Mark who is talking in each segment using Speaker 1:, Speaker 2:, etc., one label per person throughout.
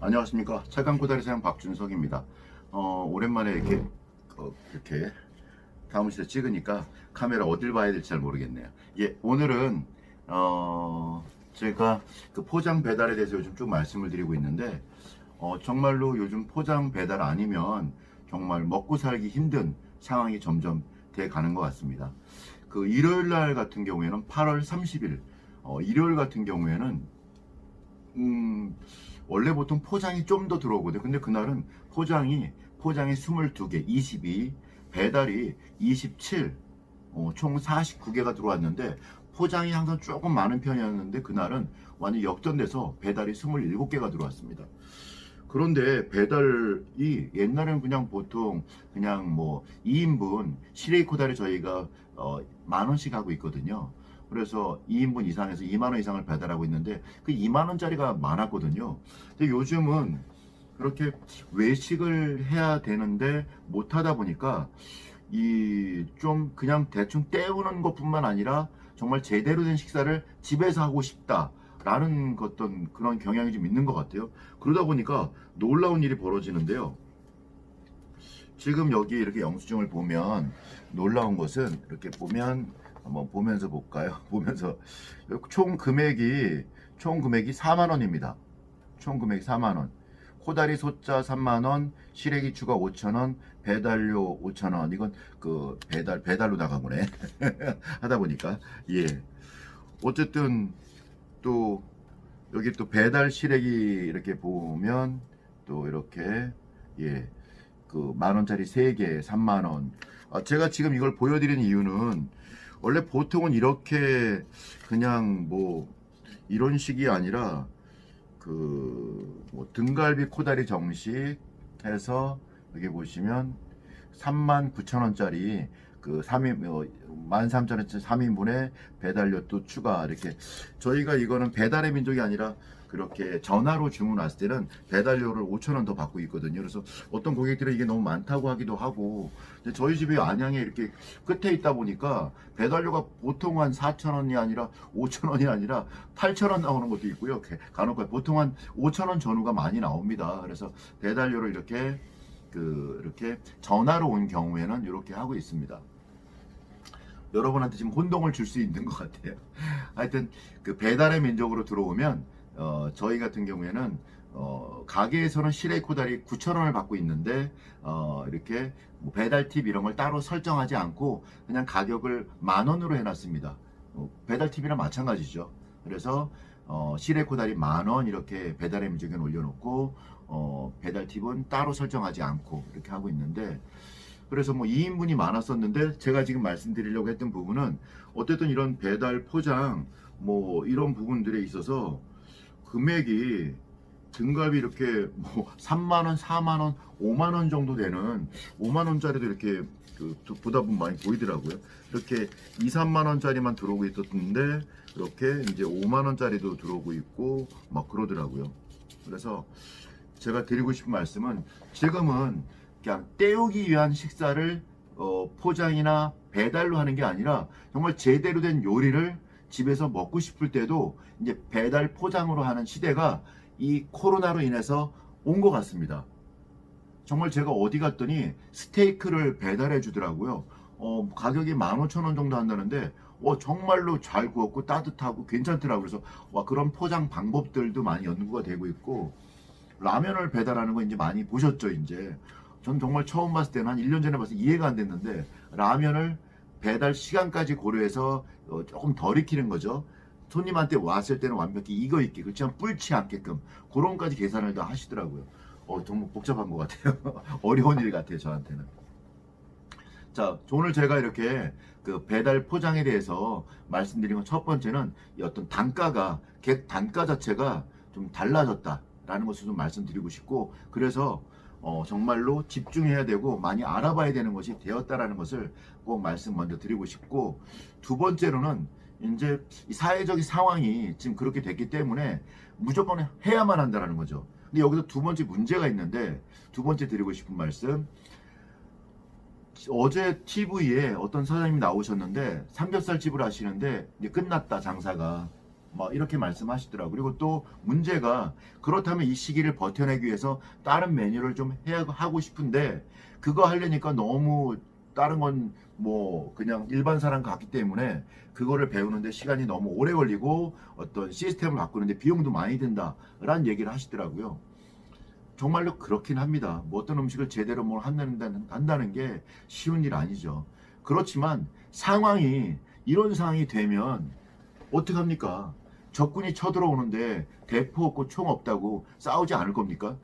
Speaker 1: 안녕하십니까 차강고다리 사장 박준석입니다. 어, 오랜만에 이렇게 어, 이렇게 사무실에 찍으니까 카메라 어딜 봐야 될지 잘 모르겠네요. 예, 오늘은 어, 제가 그 포장 배달에 대해서 요즘 좀 말씀을 드리고 있는데 어, 정말로 요즘 포장 배달 아니면 정말 먹고 살기 힘든 상황이 점점 돼 가는 것 같습니다. 그 일요일 날 같은 경우에는 8월 30일 어, 일요일 같은 경우에는 음, 원래 보통 포장이 좀 더 들어오거든요. 근데 그날은 포장이 포장이 22개, 22, 배달이 27, 어, 총 49개가 들어왔는데 포장이 항상 조금 많은 편이었는데 그날은 완전 역전돼서 배달이 27개가 들어왔습니다. 그런데 배달이 옛날에는 그냥 보통 그냥 뭐 2인분 시레이코다를 저희가 어, 만 원씩 하고 있거든요. 그래서 2인분 이상에서 2만 원 이상을 배달하고 있는데 그 2만 원짜리가 많았거든요. 근데 요즘은 그렇게 외식을 해야 되는데 못 하다 보니까 이 좀 그냥 대충 때우는 것뿐만 아니라 정말 제대로 된 식사를 집에서 하고 싶다 라는 어떤 그런 경향이 좀 있는 것 같아요. 그러다 보니까 놀라운 일이 벌어지는데요. 지금 여기 이렇게 영수증을 보면 놀라운 것은 이렇게 보면 한번 보면서 볼까요? 보면서 총 금액이 총 금액이 4만 원입니다. 총 금액이 4만 원. 코다리 소자 3만 원, 시래기 추가 5천 원, 배달료 5천 원. 이건 그 배달 배달로 나간 거네. 하다 보니까 예. 어쨌든 또 여기 또 배달 시래기 이렇게 보면 또 이렇게 예. 그 만 원짜리 3개 3만 원. 아, 제가 지금 이걸 보여드리는 이유는 원래 보통은 이렇게 그냥 뭐 이런 식이 아니라 그 뭐 등갈비 코다리 정식 해서 여기 보시면 3만 9천 원짜리 그 3인 어, 13,000원짜리 3인분에 배달료 또 추가. 이렇게 저희가 이거는 배달의 민족이 아니라 그렇게 전화로 주문 왔을 때는 배달료를 5천 원 더 받고 있거든요. 그래서 어떤 고객들은 이게 너무 많다고 하기도 하고 근데 저희 집이 안양에 이렇게 끝에 있다 보니까 배달료가 보통 한 4천 원이 아니라 5천 원이 아니라 8천 원 나오는 것도 있고요. 간혹 보통 한 5천 원 전후가 많이 나옵니다. 그래서 배달료를 이렇게 그 이렇게 전화로 온 경우에는 이렇게 하고 있습니다. 여러분한테 지금 혼동을 줄 수 있는 것 같아요. 하여튼 그 배달의 민족으로 들어오면 어, 저희 같은 경우에는 어, 가게에서는 시레이코다리 9,000원을 받고 있는데 어, 이렇게 뭐 배달 팁 이런 걸 따로 설정하지 않고 그냥 가격을 만 원으로 해놨습니다. 어, 배달 팁이랑 마찬가지죠. 그래서 어, 시레이코다리 만 원 이렇게 배달의 민족에 올려놓고 어, 배달 팁은 따로 설정하지 않고 이렇게 하고 있는데 그래서 뭐 2인분이 많았었는데 제가 지금 말씀드리려고 했던 부분은 어쨌든 이런 배달 포장 뭐 이런 부분들에 있어서 금액이 등갑이 이렇게 뭐 3만 원, 4만 원, 5만 원 정도 되는 5만 원짜리도 이렇게 그 보다 보면 많이 보이더라고요. 이렇게 2, 3만 원짜리만 들어오고 있었는데 이렇게 이제 5만 원짜리도 들어오고 있고 막 그러더라고요. 그래서 제가 드리고 싶은 말씀은 지금은 그냥 때우기 위한 식사를 어, 포장이나 배달로 하는 게 아니라 정말 제대로 된 요리를 집에서 먹고 싶을 때도 이제 배달 포장으로 하는 시대가 이 코로나로 인해서 온 것 같습니다. 정말 제가 어디 갔더니 스테이크를 배달해 주더라고요. 어, 가격이 15,000원 정도 한다는데 어, 정말로 잘 구웠고 따뜻하고 괜찮더라고요. 그래서 와 그런 포장 방법들도 많이 연구가 되고 있고 라면을 배달하는 거 이제 많이 보셨죠, 이제. 전 정말 처음 봤을 때는 한 1년 전에 봐서 이해가 안 됐는데 라면을 배달 시간까지 고려해서 어, 조금 덜 익히는 거죠. 손님한테 왔을 때는 완벽히 익어 있게 그렇지만 불지 않게끔 그런까지 계산을 다 하시더라고요. 어, 정말 복잡한 것 같아요. 어려운 일 같아요, 저한테는. 자, 오늘 제가 이렇게 그 배달 포장에 대해서 말씀드린 건 첫 번째는 이 어떤 단가가, 객 단가 자체가 좀 달라졌다라는 것을 좀 말씀드리고 싶고, 그래서 어, 정말로 집중해야 되고 많이 알아봐야 되는 것이 되었다라는 것을 꼭 말씀 먼저 드리고 싶고, 두 번째로는 이제 이 사회적인 상황이 지금 그렇게 됐기 때문에 무조건 해야만 한다라는 거죠. 근데 여기서 두 번째 문제가 있는데, 두 번째 드리고 싶은 말씀, 어제 TV에 어떤 사장님이 나오셨는데 삼겹살 집을 하시는데 이제 끝났다 장사가 막 이렇게 말씀하시더라고요. 그리고 또 문제가 그렇다면 이 시기를 버텨내기 위해서 다른 메뉴를 좀 해야 하고 싶은데 그거 하려니까 너무 다른 건 뭐 그냥 일반 사람 같기 때문에 그거를 배우는데 시간이 너무 오래 걸리고 어떤 시스템을 바꾸는데 비용도 많이 든다라는 얘기를 하시더라고요. 정말로 그렇긴 합니다. 뭐 어떤 음식을 제대로 뭘 한다는, 한다는 게 쉬운 일 아니죠. 그렇지만 상황이 이런 상황이 되면 어떡합니까? 적군이 쳐들어오는데 대포 없고 총 없다고 싸우지 않을 겁니까?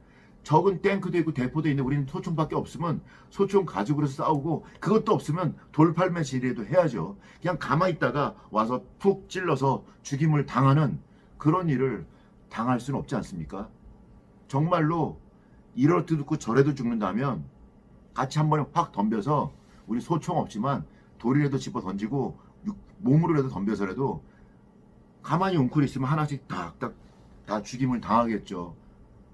Speaker 1: 적은 탱크도 있고 대포도 있는데 우리는 소총밖에 없으면 소총 가지고 그래서 싸우고 그것도 없으면 돌팔매 지리에도 해야죠. 그냥 가만히 있다가 와서 푹 찔러서 죽임을 당하는 그런 일을 당할 수는 없지 않습니까? 정말로 이렇듯 듣고 저래도 죽는다면 같이 한 번에 확 덤벼서 우리 소총 없지만 돌이라도 집어 던지고 육- 몸으로라도 덤벼서라도 가만히 웅크리 있으면 하나씩 딱딱 다 죽임을 당하겠죠.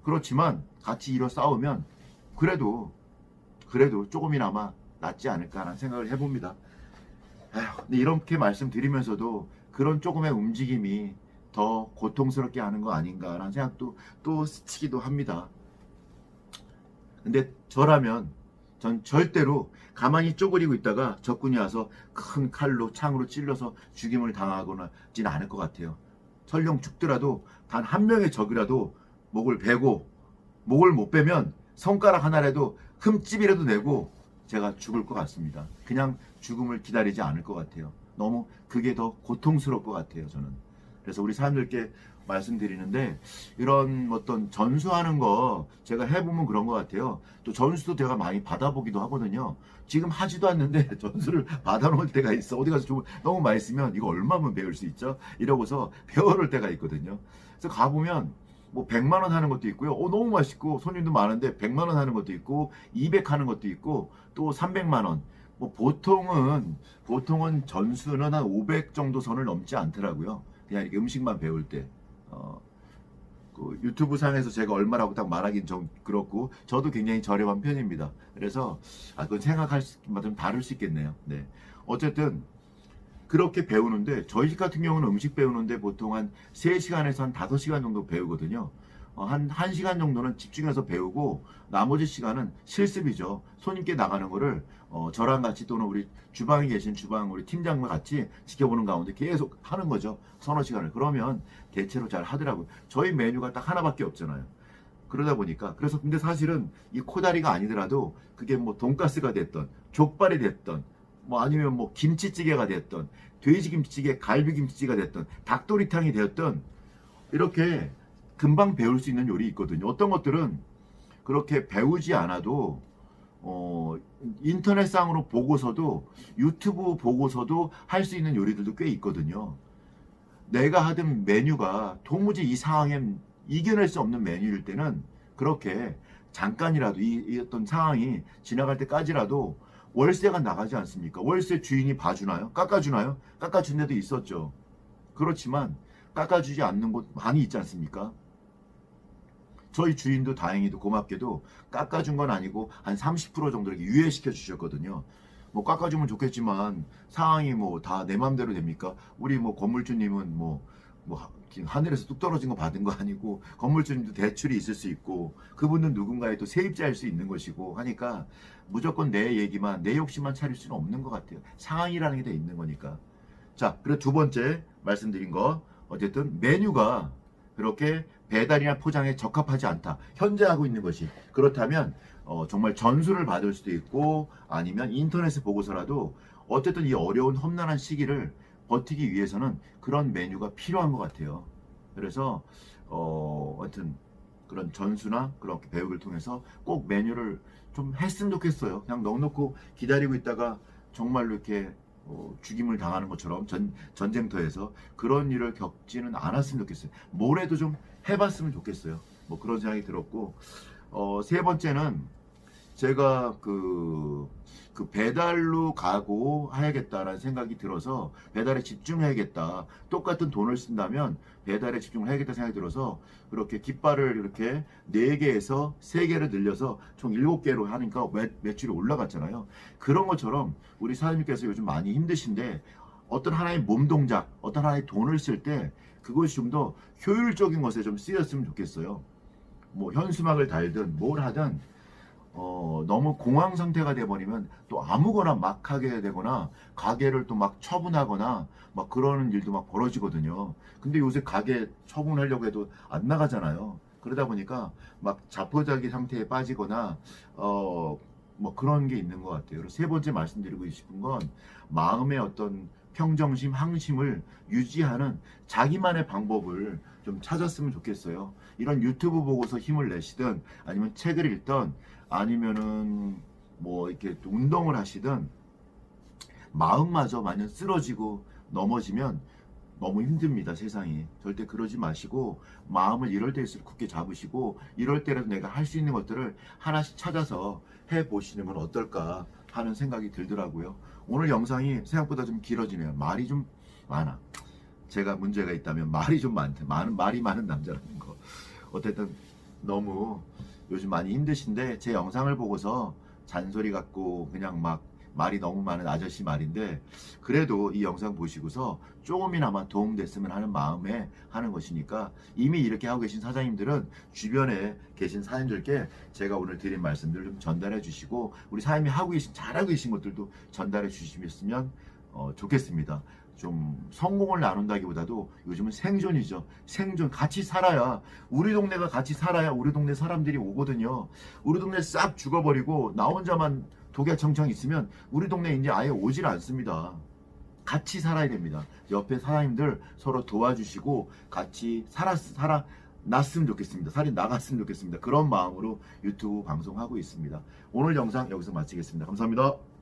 Speaker 1: 그렇지만 같이 일어 싸우면 그래도 그래도 조금이나마 낫지 않을까라는 생각을 해봅니다. 아휴, 근데 이렇게 말씀드리면서도 그런 조금의 움직임이 더 고통스럽게 하는 거 아닌가라는 생각도 또 스치기도 합니다. 근데 저라면 전 절대로 가만히 쪼그리고 있다가 적군이 와서 큰 칼로 창으로 찔러서 죽임을 당하거나 진 않을 것 같아요. 설령 죽더라도 단 한 명의 적이라도 목을 베고 목을 못 베면 손가락 하나라도 흠집이라도 내고 제가 죽을 것 같습니다. 그냥 죽음을 기다리지 않을 것 같아요. 너무 그게 더 고통스러울 것 같아요. 저는. 그래서 우리 사람들께 말씀드리는데 이런 어떤 전수하는 거 제가 해보면 그런 것 같아요. 또 전수도 제가 많이 받아보기도 하거든요. 지금 하지도 않는데 전수를 받아놓을 때가 있어. 어디 가서 좀 너무 많이 쓰면 이거 얼마면 배울 수 있죠? 이러고서 배워놓을 때가 있거든요. 그래서 가보면 뭐 100만 원 하는 것도 있고요. 어, 너무 맛있고 손님도 많은데 100만 원 하는 것도 있고 200 하는 것도 있고 또 300만 원. 뭐 보통은 보통은 전수는 한 500 정도 선을 넘지 않더라고요. 그냥 이렇게 음식만 배울 때. 어, 그 유튜브 상에서 제가 얼마라고 딱 말하긴 좀 그렇고 저도 굉장히 저렴한 편입니다. 그래서 아 그건 생각할 만큼 다를 수 있겠네요. 네. 어쨌든 그렇게 배우는데 저희 집 같은 경우는 음식 배우는데 보통 한 3시간에서 한 5시간 정도 배우거든요. 어, 한 1시간 정도는 집중해서 배우고 나머지 시간은 실습이죠. 손님께 나가는 거를 어, 저랑 같이 또는 우리 주방에 계신 주방 우리 팀장과 같이 지켜보는 가운데 계속 하는 거죠. 서너 시간을. 그러면 대체로 잘 하더라고요. 저희 메뉴가 딱 하나밖에 없잖아요. 그러다 보니까 그래서 근데 사실은 이 코다리가 아니더라도 그게 뭐 돈가스가 됐던 족발이 됐던 뭐 아니면 뭐 김치찌개가 됐던 돼지 김치찌개, 갈비 김치찌개가 됐던 닭도리탕이 되었던 이렇게 금방 배울 수 있는 요리 있거든요. 어떤 것들은 그렇게 배우지 않아도 어, 인터넷상으로 보고서도 유튜브 보고서도 할 수 있는 요리들도 꽤 있거든요. 내가 하던 메뉴가 도무지 이 상황에 이겨낼 수 없는 메뉴일 때는 그렇게 잠깐이라도 이, 이 어떤 상황이 지나갈 때까지라도 월세가 나가지 않습니까? 월세 주인이 봐주나요? 깎아주나요? 깎아준 데도 있었죠. 그렇지만 깎아주지 않는 곳 많이 있지 않습니까? 저희 주인도 다행히도 고맙게도 깎아준 건 아니고 한 30% 정도 이렇게 유예시켜 주셨거든요. 뭐 깎아주면 좋겠지만 상황이 뭐 다 내 맘대로 됩니까? 우리 뭐 건물주님은 뭐, 뭐 하- 하늘에서 뚝 떨어진 거 받은 거 아니고 건물주님도 대출이 있을 수 있고 그분은 누군가의 또 세입자일 수 있는 것이고 하니까 무조건 내 얘기만 내 욕심만 차릴 수는 없는 것 같아요. 상황이라는 게 다 있는 거니까. 자, 그리고 두 번째 말씀드린 거 어쨌든 메뉴가 그렇게 배달이나 포장에 적합하지 않다. 현재 하고 있는 것이 그렇다면 어, 정말 전수를 받을 수도 있고 아니면 인터넷에 보고서라도 어쨌든 이 어려운 험난한 시기를 버티기 위해서는 그런 메뉴가 필요한 것 같아요. 그래서 어, 하여튼 그런 전수나 그렇게 배우기를 통해서 꼭 메뉴를 좀 했으면 좋겠어요. 그냥 넉넉고 기다리고 있다가 정말로 이렇게 어, 죽임을 당하는 것처럼 전, 전쟁터에서 그런 일을 겪지는 않았으면 좋겠어요. 뭐래도 좀 해봤으면 좋겠어요. 뭐 그런 생각이 들었고 어, 세 번째는 제가 그, 그 배달로 가고 해야겠다라는 생각이 들어서 배달에 집중해야겠다. 똑같은 돈을 쓴다면 배달에 집중을 해야겠다 생각이 들어서 그렇게 깃발을 이렇게 4개에서 3개를 늘려서 총 7개로 하니까 매, 매출이 올라갔잖아요. 그런 것처럼 우리 사장님께서 요즘 많이 힘드신데 어떤 하나의 몸 동작, 어떤 하나의 돈을 쓸 때 그것이 좀 더 효율적인 것에 좀 쓰였으면 좋겠어요. 뭐 현수막을 달든 뭘 하든 어, 너무 공황 상태가 돼버리면 또 아무거나 막 하게 되거나 가게를 또 막 처분하거나 막 그러는 일도 막 벌어지거든요. 근데 요새 가게 처분하려고 해도 안 나가잖아요. 그러다 보니까 막 자포자기 상태에 빠지거나 어, 뭐 그런 게 있는 것 같아요. 그리고 세 번째 말씀드리고 싶은 건 마음의 어떤 평정심, 항심을 유지하는 자기만의 방법을 좀 찾았으면 좋겠어요. 이런 유튜브 보고서 힘을 내시든 아니면 책을 읽든 아니면은 뭐 이렇게 또 운동을 하시든 마음마저 만약 쓰러지고 넘어지면 너무 힘듭니다 세상이. 절대 그러지 마시고 마음을 이럴 때일수록 굳게 잡으시고 이럴 때라도 내가 할 수 있는 것들을 하나씩 찾아서 해 보시는 건 어떨까 하는 생각이 들더라고요. 오늘 영상이 생각보다 좀 길어지네요. 말이 좀 많아. 제가 문제가 있다면 말이 좀 많대. 많은 말이 많은 남자라는 거. 어쨌든 너무 요즘 많이 힘드신데 제 영상을 보고서 잔소리 같고 그냥 막 말이 너무 많은 아저씨 말인데 그래도 이 영상 보시고서 조금이나마 도움됐으면 하는 마음에 하는 것이니까 이미 이렇게 하고 계신 사장님들은 주변에 계신 사장님들께 제가 오늘 드린 말씀들 좀 전달해 주시고 우리 사장님이 하고 계신 잘하고 계신 것들도 전달해 주시면 어, 좋겠습니다. 좀 성공을 나눈다기보다도 요즘은 생존이죠. 생존 같이 살아야 우리 동네가 같이 살아야 우리 동네 사람들이 오거든요. 우리 동네 싹 죽어버리고 나 혼자만 독야청청 있으면 우리 동네 이제 아예 오질 않습니다. 같이 살아야 됩니다. 옆에 사장님들 서로 도와주시고 같이 살아 살아 났으면 좋겠습니다. 살이 나갔으면 좋겠습니다. 그런 마음으로 유튜브 방송하고 있습니다. 오늘 영상 여기서 마치겠습니다. 감사합니다.